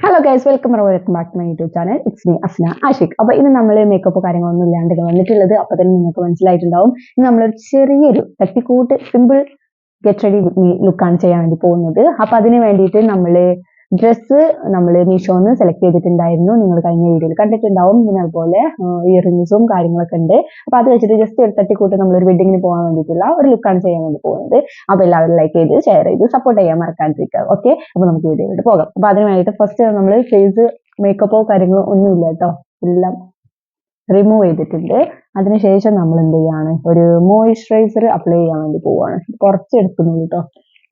Hello guys welcome welcome back my YouTube channel it's me Asna Ashiq അപ്പൊ ഇന്ന് നമ്മൾ makeup കാര്യങ്ങളൊന്നും ഇല്ലാണ്ട് വന്നിട്ടുള്ളത് അപ്പൊ തന്നെ നിങ്ങൾക്ക് മനസ്സിലായിട്ടുണ്ടാവും. ഇന്ന് നമ്മളൊരു ചെറിയൊരു തട്ടിക്കൂട്ട് simple get ready with me ലുക്കാണ് ചെയ്യാൻ വേണ്ടി പോകുന്നത്. അപ്പൊ അതിന് വേണ്ടിയിട്ട് നമ്മൾ ഡ്രസ്സ് നമ്മൾ മീഷോന്ന് സെലക്ട് ചെയ്തിട്ടുണ്ടായിരുന്നു. നിങ്ങൾ കഴിഞ്ഞ വീഡിയോയിൽ കണ്ടിട്ടുണ്ടാവും. പിന്നെ അതുപോലെ ഇയറിങ്സും കാര്യങ്ങളൊക്കെ ഉണ്ട്. അപ്പൊ അത് വെച്ചിട്ട് ജസ്റ്റ് ഒരു തട്ടിക്കൂട്ട് നമ്മൾ ഒരു വെഡിങ്ങിന് പോകാൻ വേണ്ടിയിട്ടുള്ള ഒരു ലുക്കാണ് ചെയ്യാൻ വേണ്ടി പോകുന്നത്. അപ്പൊ എല്ലാവരും ലൈക്ക് ചെയ്ത് ഷെയർ ചെയ്ത് സപ്പോർട്ട് ചെയ്യാൻ മറക്കാണ്ടിരിക്കുക ഓക്കെ അപ്പൊ നമുക്ക് വീഡിയോയിലോട്ട് പോകാം. അപ്പൊ അതിന് വേണ്ടിയിട്ട് ഫസ്റ്റ് നമ്മൾ ഫേസ് മേക്കപ്പോ കാര്യങ്ങളോ ഒന്നുമില്ല കേട്ടോ. എല്ലാം റിമൂവ് ചെയ്തിട്ടുണ്ട്. അതിനുശേഷം നമ്മൾ എന്ത് ചെയ്യാണ്? ഒരു മോയിസ്ചറൈസർ അപ്ലൈ ചെയ്യാൻ വേണ്ടി പോവാണ്. കുറച്ച് എടുക്കുന്നുള്ളൂ കേട്ടോ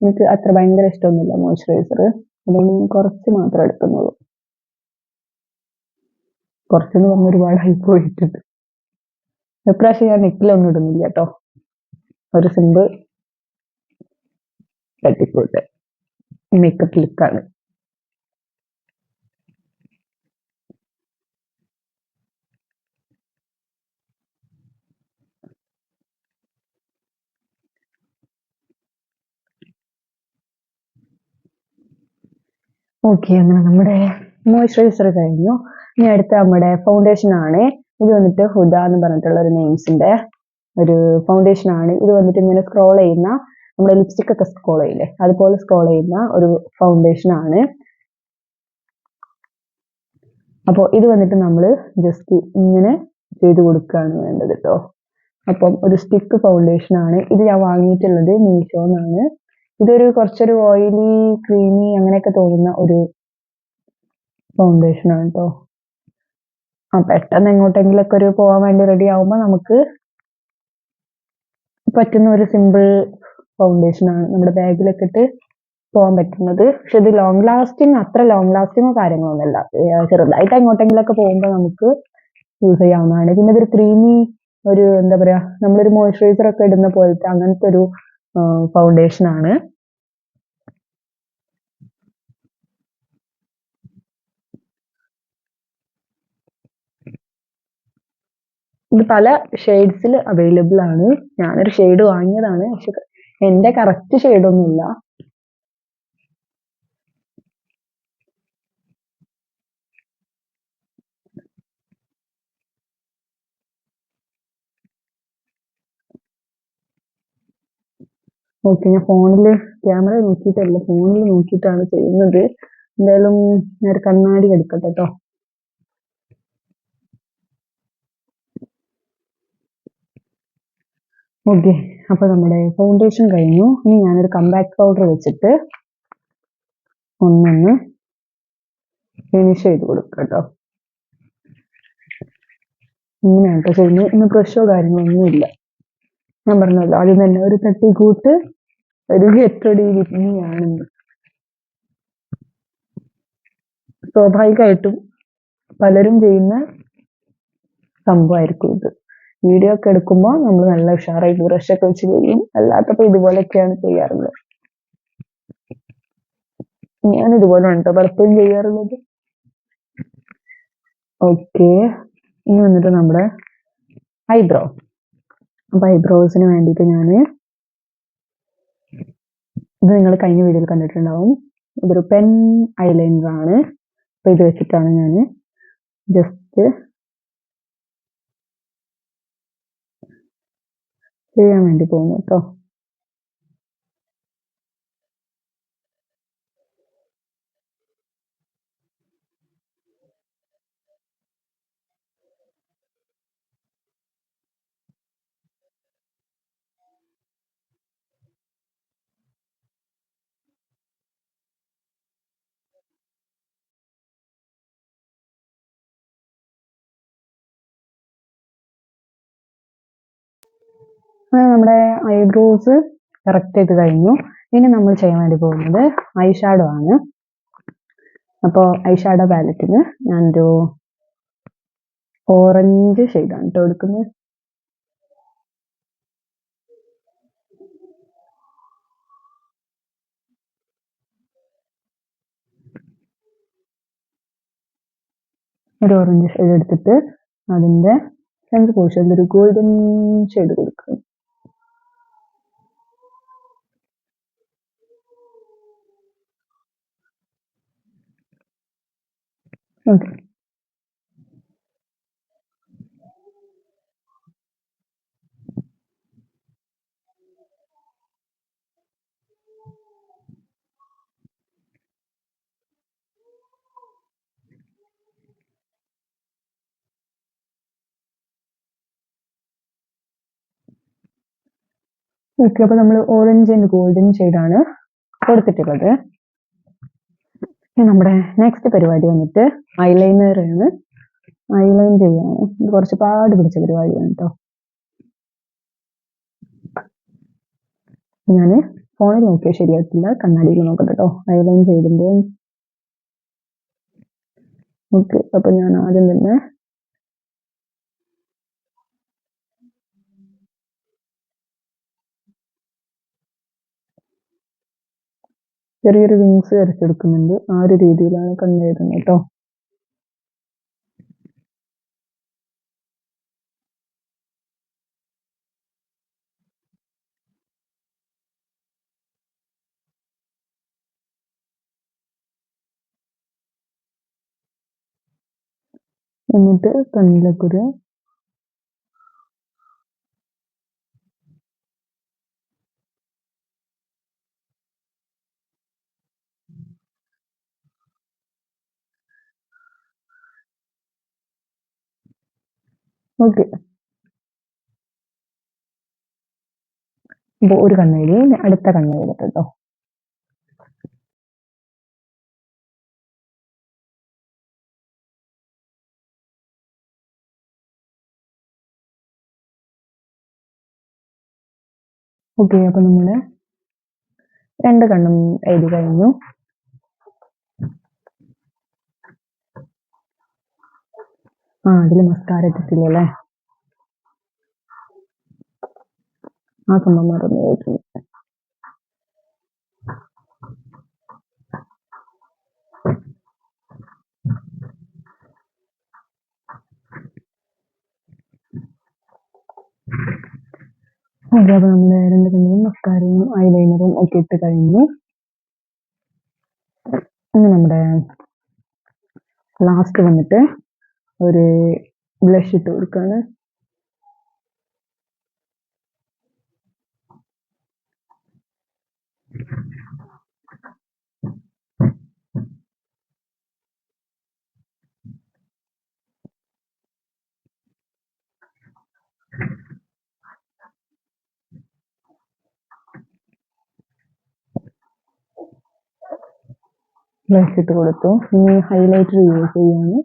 എനിക്ക് അത്ര ഭയങ്കര ഇഷ്ടമൊന്നുമില്ല മോയിസ്ചറൈസർ അതുകൊണ്ട് ഞാൻ കുറച്ച് മാത്രമേ എടുക്കുന്നുള്ളൂ. കുറച്ചെന്ന് പറഞ്ഞ ഒരുപാടായി പോയിട്ടുണ്ട്. ഇപ്രാവശ്യം ഞാൻ നെക്കിലൊന്നും ഇടുന്നില്ല കേട്ടോ ഒരു സിമ്പിൾ തട്ടിപ്പോട്ടെ മേക്കപ്പ് ലുക്കാണ് ഓക്കെ അങ്ങനെ നമ്മുടെ മോയ്സ്ചറൈസർ കഴിഞ്ഞു. ഇനി അടുത്ത നമ്മുടെ ഫൗണ്ടേഷൻ ആണ്. ഇത് വന്നിട്ട് ഹുദ എന്ന് പറഞ്ഞിട്ടുള്ള ഒരു നെയിംസിന്റെ ഒരു ഫൗണ്ടേഷൻ ആണ്. ഇത് വന്നിട്ട് ഇങ്ങനെ സ്ക്രോൾ ചെയ്യുന്ന നമ്മുടെ ലിപ്സ്റ്റിക് ഒക്കെ സ്ക്രോൾ ചെയ്യില്ലേ? അതുപോലെ സ്ക്രോൾ ചെയ്യുന്ന ഒരു ഫൗണ്ടേഷൻ ആണ്. അപ്പോൾ ഇത് വന്നിട്ട് നമ്മൾ ജസ്റ്റ് ഇങ്ങനെ ചെയ്ത് കൊടുക്കുകയാണ് വേണ്ടത് കേട്ടോ അപ്പം ഒരു സ്റ്റിക്ക് ഫൗണ്ടേഷൻ ആണ്. ഇത് ഞാൻ വാങ്ങിയിട്ടുള്ളത് മീഷോന്നാണ് ഇതൊരു കുറച്ചൊരു ഓയിലി ക്രീമി അങ്ങനെയൊക്കെ തോന്നുന്ന ഒരു ഫൗണ്ടേഷൻ ആണ് കേട്ടോ ആ പെട്ടെന്ന് എങ്ങോട്ടെങ്കിലൊക്കെ ഒരു പോകാൻ വേണ്ടി റെഡി ആവുമ്പോൾ നമുക്ക് പറ്റുന്ന ഒരു സിമ്പിൾ ഫൗണ്ടേഷൻ ആണ് നമ്മുടെ ബാഗിലൊക്കെ ഇട്ട് പോകാൻ പറ്റുന്നത്. പക്ഷെ ഇത് ലോങ് ലാസ്റ്റിംഗ് അത്ര ലോങ് ലാസ്റ്റിങ്ങോ കാര്യങ്ങളൊന്നുമല്ല ചെറുതായിട്ട് എങ്ങോട്ടെങ്കിലൊക്കെ പോകുമ്പോൾ നമുക്ക് യൂസ് ചെയ്യാവുന്നതാണ്. പിന്നെ ഇതൊരു ക്രീമി ഒരു എന്താ പറയാ നമ്മളൊരു മോയ്സ്ചറൈസർ ഒക്കെ ഇടുന്ന പോലത്തെ അങ്ങനത്തെ ഒരു ഫൗണ്ടേഷൻ ആണ്. ഇത് പല ഷെയ്ഡ്സിൽ അവൈലബിൾ ആണ്. ഞാനൊരു ഷെയ്ഡ് വാങ്ങിയതാണ്. പക്ഷെ എന്റെ കറക്റ്റ് ഷെയ്ഡൊന്നുമില്ല ഓക്കെ ഞാൻ ഫോണിൽ ക്യാമറ നോക്കിയിട്ടല്ല ഫോണിൽ നോക്കിയിട്ടാണ് ചെയ്യുന്നത്. എന്തായാലും ഞാൻ കണ്ണാടി എടുക്കട്ടെ കേട്ടോ ഓക്കെ അപ്പൊ നമ്മുടെ ഫൗണ്ടേഷൻ കഴിഞ്ഞു. ഇനി ഞാനൊരു കമ്പാക്ട് പൗഡർ വെച്ചിട്ട് ഒന്നൊന്ന് ഫിനിഷ് ചെയ്ത് കൊടുക്കാം കേട്ടോ ഇങ്ങനെയാണ് കേട്ടോ ചെയ്യുന്നത്. ഇന്ന് ബ്രഷോ കാര്യങ്ങളൊന്നും ഇല്ല ഞാൻ പറഞ്ഞല്ലോ ആദ്യം തന്നെ ഒരു തട്ടിക്കൂട്ട് ഒരു ഗെറ്റ് റെഡി വിത്ത് മീ ആണെന്ന് സ്വാഭാവികമായിട്ടും പലരും ചെയ്യുന്ന സംഭവമായിരിക്കും ഇത്. വീഡിയോ ഒക്കെ എടുക്കുമ്പോൾ നമ്മൾ നല്ല ഉഷാറായി ബ്രഷ് ഒക്കെ വെച്ച് ചെയ്യും. അല്ലാത്തപ്പോൾ ഇതുപോലെയൊക്കെയാണ് ചെയ്യാറുള്ളത്. ഞാൻ ഇതുപോലെയാണ് കേട്ടോ പലപ്പോഴും ചെയ്യാറുള്ളത്. ഓക്കെ ഇനി വന്നിട്ട് നമ്മുടെ ഐബ്രോ അപ്പൊ ഐബ്രോസിന് വേണ്ടിയിട്ട് ഞാൻ ഇത് നിങ്ങൾ കഴിഞ്ഞ വീഡിയോയിൽ കണ്ടിട്ടുണ്ടാവും. ഇതൊരു പെൻ ഐലൈനർ ആണ്. അപ്പൊ ഇത് വെച്ചിട്ടാണ് ഞാൻ ജസ്റ്റ് ചെയ്യാൻ വേണ്ടി പോകുന്നത് കേട്ടോ അങ്ങനെ നമ്മുടെ ഐബ്രോസ് കറക്റ്റ് ചെയ്ത് കഴിഞ്ഞു. ഇനി നമ്മൾ ചെയ്യാൻ വേണ്ടി പോകുന്നത് ഐഷാഡോ ഷാഡോ ആണ്. അപ്പോൾ ഐഷാഡോ ഷാഡോ പാലറ്റിന് ഞാനൊരു ഓറഞ്ച് ഷെയ്ഡാണ് കേട്ടോ എടുക്കുന്നത്. ഒരു ഓറഞ്ച് ഷെയ്ഡ് എടുത്തിട്ട് അതിന്റെ രണ്ട് പോർഷനിൽ ഒരു ഗോൾഡൻ ഷെയ്ഡ് കൊടുക്കുക. ഓക്കെ അപ്പൊ നമ്മൾ ഓറഞ്ച് ആൻഡ് ഗോൾഡൻ ആണ് കൊടുത്തിട്ടുള്ളത്. നമ്മുടെ നെക്സ്റ്റ് പരിപാടി വന്നിട്ട് ഐലൈനർ ആണ്. ഐലൈൻ ചെയ്യാണ് ഇത് കുറച്ച് പാട് പിടിച്ച പരിപാടിയാണ് കേട്ടോ ഞാൻ ഫോണിൽ നോക്കിയാൽ ശരിയായിട്ടില്ല. കണ്ണാടിയിൽ നോക്കട്ടെ കേട്ടോ ഐലൈൻ ചെയ്തിട്ടുണ്ട്? ഓക്കെ. അപ്പൊ ഞാൻ ആദ്യം തന്നെ ചെറിയൊരു വിങ്സ് വരച്ചെടുക്കുന്നുണ്ട്. ആ ഒരു രീതിയിലാണ് കണ്ണെഴുതുന്നത് കേട്ടോ എന്നിട്ട് കണ്ണിലൊക്കെ ഓക്കെ. അപ്പോൾ ഒരു ഇനി അടുത്ത കേട്ടോ ഓക്കെ അപ്പൊ നമ്മൾ രണ്ട് കണ്ണും എഴുതി കഴിഞ്ഞു. ആ അതിൽ മസ്കാര ഇട്ടിട്ടില്ല അല്ലേ? ആ സംഭവം മറന്നു. അതെ അപ്പൊ നമ്മുടെ രണ്ട് കണ്ണിലും മസ്കാരയും ഐലൈനറും ഒക്കെ ഇട്ട് കഴിഞ്ഞു. ഇനി നമ്മുടെ ലാസ്റ്റ് വന്നിട്ട് ഒരു ബ്ലഷ് ഇട്ട് കൊടുക്കാണ് ബ്ലഷ് ഇട്ട് കൊടുത്തു ഇനി ഹൈലൈറ്റർ യൂസ് ചെയ്യാണ്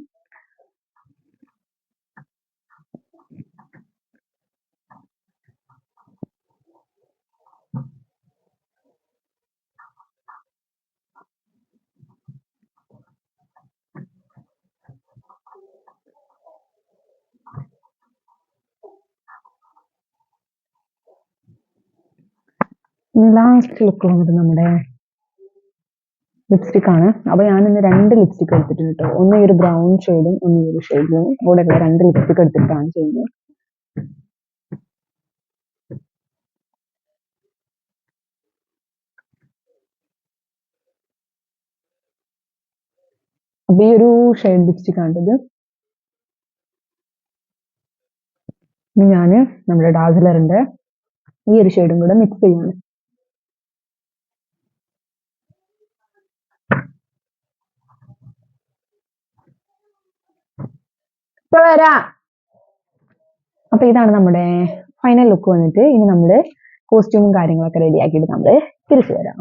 ലാസ്റ്റ് ലുക്ക് വന്നിട്ട് നമ്മുടെ ലിപ്സ്റ്റിക് ആണ്. അപ്പൊ ഞാൻ ഇന്ന് രണ്ട് ലിപ്സ്റ്റിക് എടുത്തിട്ടുണ്ട് കേട്ടോ. ഒന്ന് ഈ ഒരു ബ്രൗൺ ഷെയ്ഡും ഒന്ന് ഈ ഒരു ഷെയ്ഡും കൂടെ ഉള്ള രണ്ട് ലിപ്സ്റ്റിക് എടുത്തിട്ടാണ് ചെയ്യുന്നത്. അപ്പൊ ഈ ഒരു ഷെയ്ഡ് ലിപ്സ്റ്റിക് ആണിത് ഇനി ഞാൻ നമ്മുടെ ഡാസിലറിന്റെ ഈ ഒരു ഷെയ്ഡും കൂടെ മിക്സ് ചെയ്യാണ്. ഇപ്പൊ വരാം. അപ്പൊ ഇതാണ് നമ്മുടെ ഫൈനൽ ലുക്ക് വന്നിട്ട് ഇനി നമ്മൾ കോസ്റ്റ്യൂമും കാര്യങ്ങളൊക്കെ റെഡി ആക്കിയിട്ട് നമ്മൾ തിരിച്ചു വരാം.